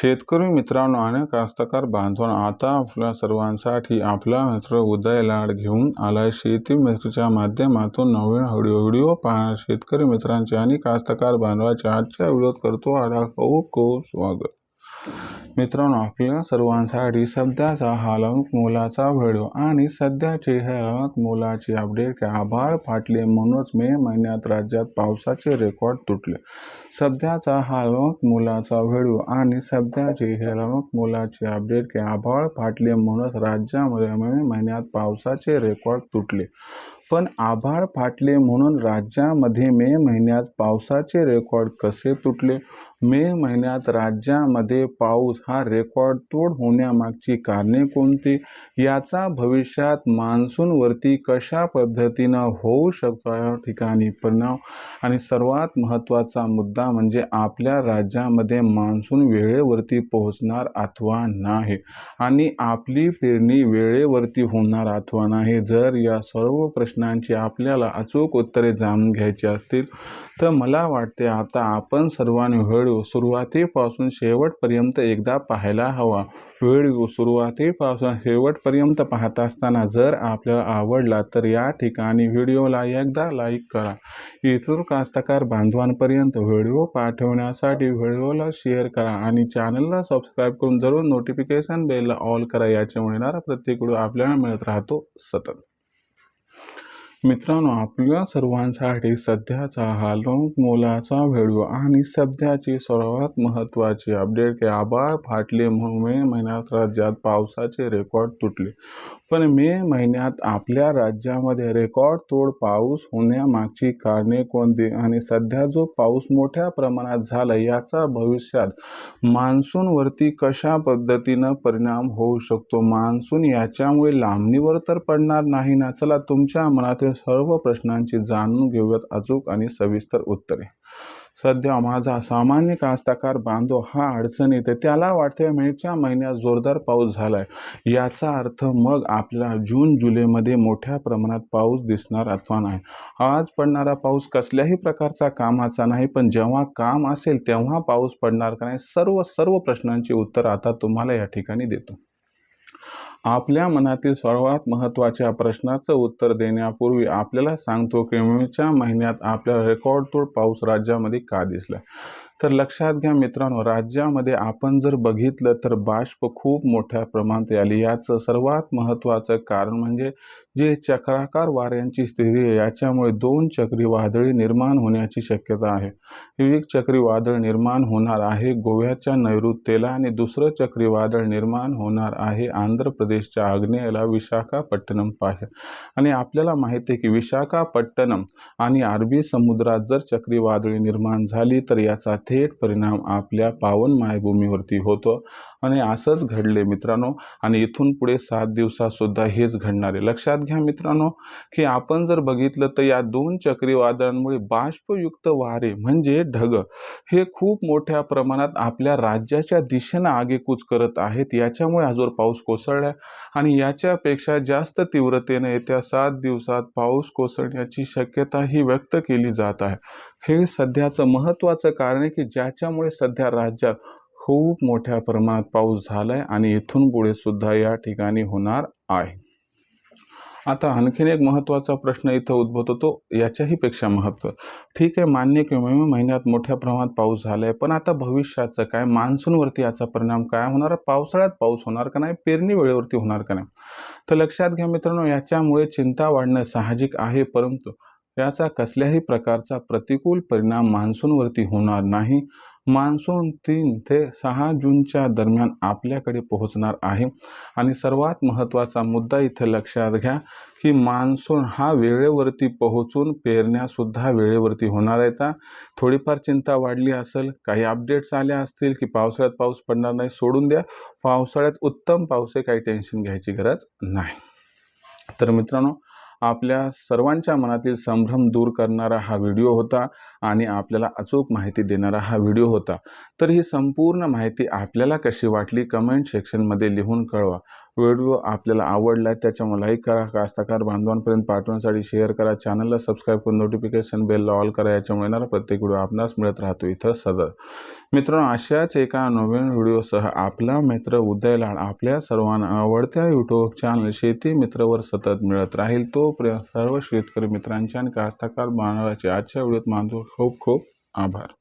शेतकरी मित्रांनो आणि कास्तकार बांधवांनो आता आपल्या सर्वांसाठी आपला मित्र उदय लाड घेऊन आलाय शेती मित्रच्या माध्यमातून नवीन व्हिडिओ व्हिडिओ पाहणार. शेतकरी मित्रांचे आणि कास्तकार बांधवाचे आजच्या व्हिडिओत करतो. आला खूप खूप स्वागत. मित्रांनो आपल्या सर्वांसाठी सध्याचा हालवक मोलाचा व्हिडिओ आणि सध्याचे हलवक मोलाची अपडेट आभाळ फाटले म्हणूनच मे महिन्यात राज्यात पावसाचे रेकॉर्ड तुटले. सध्याचा हलवक मोलाचा व्हिडिओ आणि सध्याचे हलवक मोलाची अपडेट आभाळ फाटले म्हणूनच राज्यामध्ये मे महिन्यात पावसाचे रेकॉर्ड तुटले. पण आभाळ फाटले म्हणून राज्यामध्ये मे महिन्यात पावसाचे रेकॉर्ड कसे तुटले? मे महिन्यात राज्यामध्ये पाऊस हा रेकॉर्ड तोड होण्यामागची कारणे कोणती? याचा भविष्यात मान्सूनवरती कशा पद्धतीनं होऊ शकतो या ठिकाणी परिणाम? आणि सर्वात महत्त्वाचा मुद्दा म्हणजे आपल्या राज्यामध्ये मान्सून वेळेवरती पोहोचणार अथवा नाही आणि आपली पेरणी वेळेवरती होणार अथवा नाही. जर या सर्व प्रश्नांची आपल्याला अचूक उत्तरे जाणून घ्यायची असतील तर मला वाटते आता आपण सर्वांनी व्हिडिओ सुरुवातीपासून शेवटपर्यंत एकदा पाहायला हवा. व्हिडिओ सुरुवातीपासून शेवटपर्यंत पाहत असताना जर आपल्याला आवडला तर या ठिकाणी व्हिडिओला एकदा लाईक करा. इतर कास्तकार बांधवांपर्यंत व्हिडिओ पाठवण्यासाठी व्हिडिओला शेअर करा आणि चॅनलला सबस्क्राईब करून जरूर नोटिफिकेशन बेलला ऑल करा. याच्यामुळे येणारा प्रत्येक व्हिडिओ आपल्याला मिळत राहतो सतत. मित्रांनो आपल्या सर्वांसाठी सध्याचा हा लोक मोलाचा व्हिडिओ आणि सध्याची सर्वात महत्त्वाची अपडेट की आबाळ फाटले म्हणून मे महिन्यात राज्यात पावसाचे रेकॉर्ड तुटले. पण मे महिन्यात आपल्या राज्यामध्ये रेकॉर्ड तोड पाऊस होण्यामागची कारणे कोणती आणि सध्या जो पाऊस मोठ्या प्रमाणात झाला याचा भविष्यात मान्सूनवरती कशा पद्धतीनं परिणाम होऊ शकतो? मान्सून याच्यामुळे लांबणीवर तर पडणार नाही ना? चला तुमच्या मनात मनातील सर्व प्रश्नांची जाणून घेऊयात अचूक आणि सविस्तर उत्तरे. सध्या माझा सामान्य कास्तकार बांधव हा अडचणीत आहे त्याला वाटते मेच्या महिन्यात जोरदार पाऊस झालाय. याचा अर्थ मग आपला जून जुलैमध्ये मोठ्या प्रमाणात पाऊस दिसणार अथवा नाही. आज पडणारा पाऊस कसल्याही प्रकारचा कामाचा नाही पण जेव्हा काम असेल तेव्हा पाऊस पडणार का नाही? सर्व सर्व प्रश्नांची उत्तर आता तुम्हाला या ठिकाणी देतो. आपल्या मनातील सर्वात महत्त्वाच्या प्रश्नाचं उत्तर देण्यापूर्वी आपल्याला सांगतो की मेच्या महिन्यात आपल्याला रेकॉर्ड तोड पाऊस राज्यामध्ये का दिसला? तर लक्षात घ्या मित्रांनो राज्यामध्ये आपण जर बघितलं तर बाष्प खूप मोठ्या प्रमाणात आली. याचं सर्वात महत्त्वाचं कारण म्हणजे जे चक्राकार वाऱ्यांची स्थिती आहे याच्यामुळे दोन चक्रीवादळी निर्माण होण्याची शक्यता आहे. एक चक्रीवादळ निर्माण होणार आहे गोव्याच्या नैऋत्येला आणि दुसरं चक्रीवादळ निर्माण होणार आहे आंध्र प्रदेशच्या आग्नेयला विशाखापट्टणम पाहे. आणि आपल्याला माहिती आहे की विशाखापट्टणम आणि अरबी समुद्रात जर चक्रीवादळी निर्माण झाली तर याचा थेट परिणाम आपल्या पावन मायभूमीवरती होतो आणि असंच घडले मित्रांनो. आणि इथून पुढे सात दिवसात सुद्धा हेच घडणार आहे. लक्षात घ्या मित्रांनो की आपण जर बघितलं तर या दोन चक्रीवादळांमुळे बाष्पयुक्त वारे म्हणजे ढग हे खूप मोठ्या प्रमाणात आपल्या राज्याच्या दिशेनं आगेकूच करत आहेत. याच्यामुळे आजवर पाऊस कोसळला आणि याच्यापेक्षा जास्त तीव्रतेने येत्या सात दिवसात पाऊस कोसळण्याची शक्यता ही व्यक्त केली जात आहे. हे सध्याचं महत्त्वाचं कारण आहे की ज्याच्यामुळे सध्या राज्यात खूप मोठ्या प्रमाणात पाऊस झाला आहे आणि इथून पुढे सुद्धा या ठिकाणी होणार आहे. आता आणखीन एक महत्त्वाचा प्रश्न इथं उद्भवतो तो याच्याही पेक्षा महत्त्व ठीक आहे मान्य किंवा मे महिन्यात मोठ्या प्रमाणात पाऊस झाला आहे पण आता भविष्याचं काय? मान्सूनवरती याचा परिणाम काय होणार? पावसाळ्यात पाऊस होणार का नाही? पेरणी वेळेवरती होणार का नाही? तर लक्षात घ्या मित्रांनो याच्यामुळे चिंता वाढणं साहजिक आहे परंतु याचा कसल्याही प्रकारचा प्रतिकूल परिणाम मान्सूनवरती होणार नाही. मान्सून तीन ते सहा जूनच्या दरम्यान आपल्याकडे पोहोचणार आहे. आणि सर्वात महत्त्वाचा मुद्दा इथे लक्षात घ्या की मान्सून हा वेळेवरती पोहोचून पेरण्यासुद्धा वेळेवरती होणार आहे. थोडीफार चिंता वाढली असेल काही अपडेट्स आल्या असतील की पावसाळ्यात पाऊस पडणार नाही सोडून द्या. पावसाळ्यात उत्तम पाऊस आहे काही टेन्शन घ्यायची गरज नाही. तर मित्रांनो आपल्या सर्वांच्या मनातील संभ्रम दूर करणारा हा व्हिडिओ होता आणि आपल्याला अचूक माहिती देणारा हा व्हिडिओ होता. तर ही संपूर्ण माहिती आपल्याला कशी वाटली? कमेंट सेक्शनमध्ये लिहून कळवा. व्हिडिओ आपल्याला आवडला त्याच्यामुळे लाईक करा कास्तकार बांधवांपर्यंत पाठवण्यासाठी शेअर करा. चॅनलला सबस्क्राईब करून नोटिफिकेशन बेलला ऑल करा याच्यामुळे येणारा प्रत्येक व्हिडिओ आपणास मिळत राहतो इथं सदर. मित्रांनो अशाच एका नवीन व्हिडिओसह आपला मित्र उदय लाड आपल्या सर्वांना आवडत्या यूट्यूब चॅनल शेती मित्रवर सतत मिळत राहील. तो सर्व शेतकरी मित्रांच्या आणि कास्तकार बांधवाचे आजच्या व्हिडिओत मानतो खूप खूप आभार.